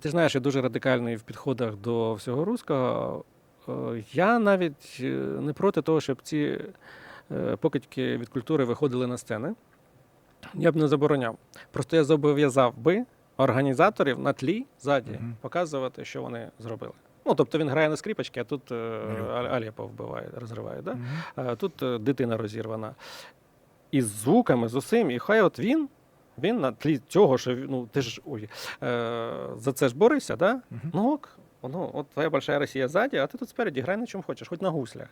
Ти ж знаєш, я дуже радикальний в підходах до всього руського. Е, Я навіть е, не проти того, щоб ці е, покидьки від культури виходили на сцени. Я б не забороняв. Просто я зобов'язав би організаторів на тлі ззаді Мгм. показувати, що вони зробили. Ну, тобто він грає на скрипочки, а тут Мгм. А- Алєпа вбиває, розриває. Да? А тут дитина розірвана. І з звуками, з усім. І хай от він, він на тлі цього, що ну, ти ж ой, е, за це ж борешся, да? Мгм. Ну ок, ну, от твоя большая Росія ззаді, а ти тут спереді грай на чому хочеш, хоч на гуслях.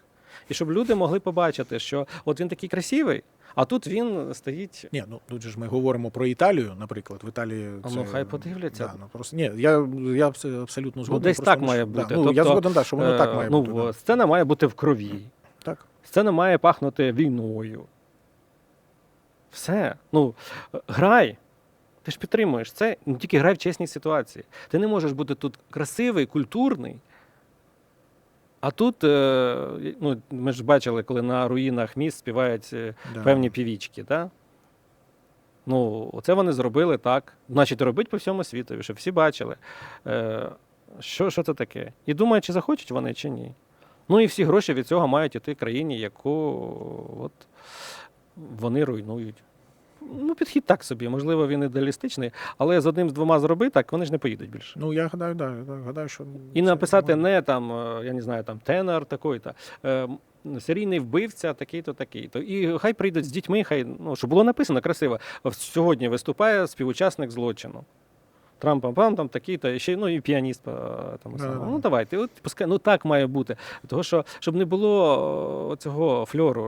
І щоб люди могли побачити, що от він такий красивий, а тут він стоїть. Ні, ну тут же ж ми говоримо про Італію, наприклад. В Італії це, ну, хай подивляться. Да, ну, просто, ні, я, я абсолютно згоден. десь просто, так ну, має що- да, бути. ну, я Тобто, згоден, да, що воно так е, має ну, бути. да. Сцена має бути в крові. Так. Сцена має пахнути війною. Все. Ну, грай. Ти ж підтримуєш це, не тільки грай в чесній ситуації. Ти не можеш бути тут красивий, культурний. А тут, е, ну, ми ж бачили, коли на руїнах міст співають е, Да. певні півічки. Да? Ну, оце вони зробили так. Значить, робить по всьому світові, щоб всі бачили, е, що, що це таке. І думають, чи захочуть вони, чи ні. Ну і всі гроші від цього мають іти країні, яку от, вони руйнують. Ну, підхід так собі, можливо, він ідеалістичний, але з одним з двома зроби так, вони ж не поїдуть більше. Ну, я гадаю, да, я гадаю, що І написати не там, е, я не знаю, там тенор такий-то, е, серійний вбивця такий-то, такий-то. І хай прийдуть з дітьми, хай, ну, щоб було написано красиво. Сьогодні виступає співучасник злочину. Трампам-пам, там такий-то, і ще ну і піаніст по тому Да-да-да. Ну давайте, от пускай, ну так має бути. Того що щоб не було е, цього фльору.